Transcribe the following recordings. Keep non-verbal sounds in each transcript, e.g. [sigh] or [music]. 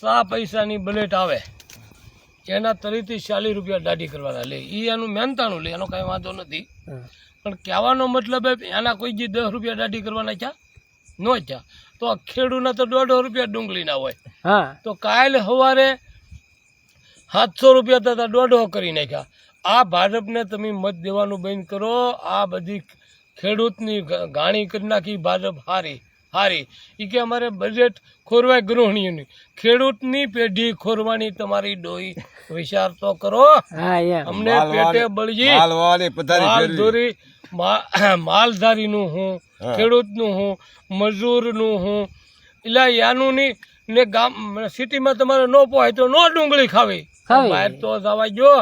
સા પૈસાની બલેટ આવે? એના તરીથી ચાલીસ રૂપિયા દાઢી કરવાના. લે એ એનું મહેનતાણું. લે એનો કાંઈ વાંધો નથી. પણ કહેવાનો મતલબ એના કોઈ જે દસ રૂપિયા દાઢી કરવાના છે? ન ચા તો આ ખેડૂના તો દોઢસો રૂપિયા ડુંગળીના હોય. હા. તો કાલ સવારે સાતસો રૂપિયા થતા દોઢો કરી નાખ્યા. આ ભાજપને તમે મત દેવાનું બંધ કરો. આ બધી ખેડૂતની ગાણી કરી નાખી ભાજપ હારી. હારી. એ કે અમારે બજેટ ખોરવાય ગૃહિણીઓની. ખેડૂતની પેઢી ખોરવાની તમારી ડોઈ વિચાર તો કરો. અમને પેટે બળજી. [coughs] માલધારીનું હું મજૂર ખેડૂતનું હું મજૂરનું હું. એટલે યાનું ની ને ગામ સિટીમાં તમારે ન પોહાય તો નો ડુંગળી ખાવી. ખાવી. બહાર તો જવા જો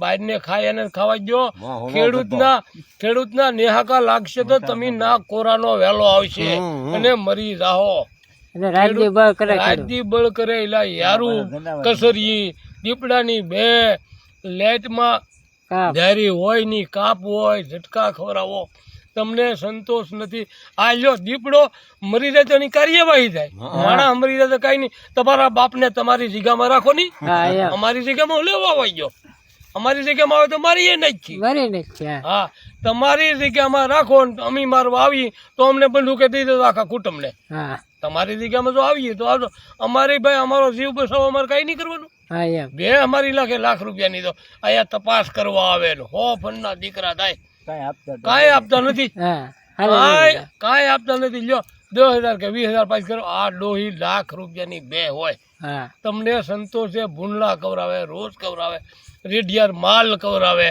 બહારને ખાય એને ખાવા જો વાહ, ખેડૂતના ખેડૂતના નેહાકા લાગશે તો તમે ના કોરાનો વેલો આવશે. અને મરી જાહો. અને બળ કરે રાજદી બળ કરે એલા યારું કસરી દીપડાની બે લેટમાં કાપ. હોયની કાપ હોય ઝટકા ખવડાવો. તમને સંતોષ નથી. આ લ્યો દીપડો મરી જાય તો એની કાર્યવાહી થાય. માણા મરી જાય તો કઈ નહીં. તમારા બાપને તમારી જીગામાં રાખો નહીં. એમ. અમારી જીગામાં લેવા આવી ગયો. અમારી જગ્યામાં આવે તો મારી એ નાખી મારી નથી હા. હા તમારી જગ્યામાં રાખો ને અમે મારવા આવી તો અમને બંદૂકે દઈ દો આખા કુટુંબને. હા. તમારી જગ્યામાં જો આવીએ તો આવજો અમારી ભાઈ અમારો જીવ બસાવો અમારે કઈ નહીં કરવાનું. હા બે અમારી લાખે લાખ રૂપિયાની તો. અહીંયા તપાસ કરવા આવે હો ફંડના દીકરા થાય. કાંઈ આપતા નથી. કાંઈ કાંઈ આપતા નથી. લ્યો દસ હજાર કે વીસ હજાર પાસ કરો. આ ડોહી લાખ રૂપિયાની બે હોય. તમને સંતોષ ભૂંડલા કવરાવે રોજ કવરાવે રેડિયાર માલ કવરાવે.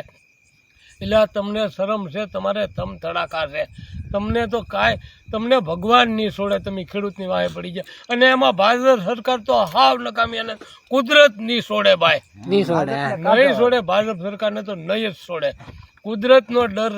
એટલે આ તમને શરમ છે તમારે તમ તડાકા છે. તમને તો કાંઈ તમને ભગવાન નહીં છોડે તમે ખેડૂતની વાહે પડી જાય અને એમાં ભાજપ સરકાર તો હાવ નકામી અને કુદરત નહીં છોડે ભાઈ. નહીં છોડે ભાજપ સરકારને તો નહીં જ છોડે. કુદરતનો ડર